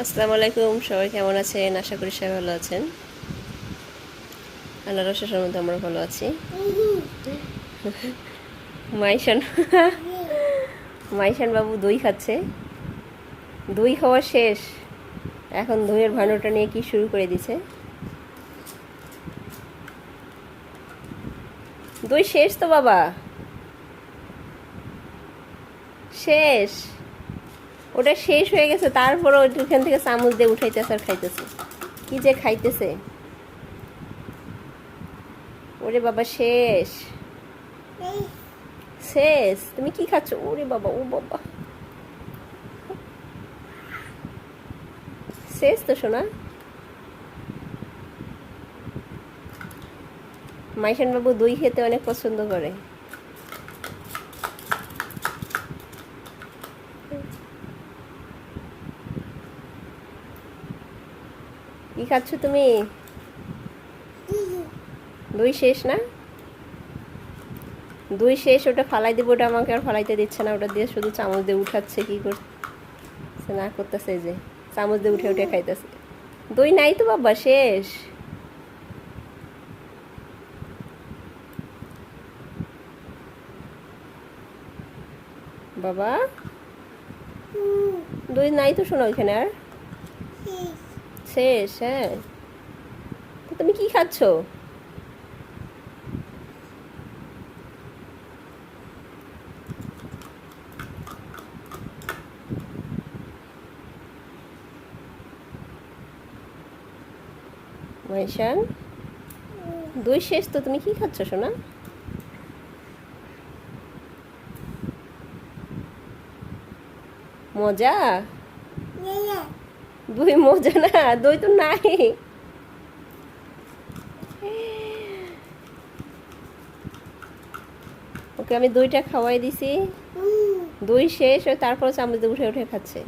আসসালামু আলাইকুম, সবাই কেমন আছেন? আশা করি সবাই ভালো আছেন। আল্লাহ রসের মধ্যে আমরা ভালো আছি। মাইশান মাইশান বাবু দই খাচ্ছে। দই খাওয়া শেষ। এখন দইয়ের ভানুটা নিয়ে কি শুরু করে দিছে? দই শেষ তো বাবা। শেষ। ওটা শেষ হয়ে গেছে তারপরে ওইখান থেকে চামচ দিয়ে উঠাইতেছে আর খাইতেছে। কি যে খাইতেছে। ওরে বাবা, শেষ। শেষ। তুমি কি খাচ্ছ? ওরে বাবা, ও বাবা। শেষ তো শোনা মাইশান বাবু দই খেতে অনেক পছন্দ করে। কি খাচ্ছ তুমি? দই শেষ না? দই শেষ, ওটা ফালাই দিব, ওটা আমাকে আর ফালাইতে দিচ্ছে না। ওটা দিয়ে শুধু চামচ দিয়ে উঠাচ্ছে, কি করছে না করতেছে যে, চামচ দিয়ে উঠে উঠে খাইতেছে। দই নাই তো বাবা, শেষ। বাবা? দই নাই তো শোনো ওইখানে আর। শেষ হ্যাঁ। তো তুমি কি খাচ্ছ? মাইশান দই শেষ তো, তুমি কি খাচ্ছ, সোনা? মজা। দই মজা না দই তো নাই। ওকে আমি দইটা খাওয়াই দিছি। দই শেষ হয়ে তারপর চামচ দিয়ে উঠে উঠে খাচ্ছে।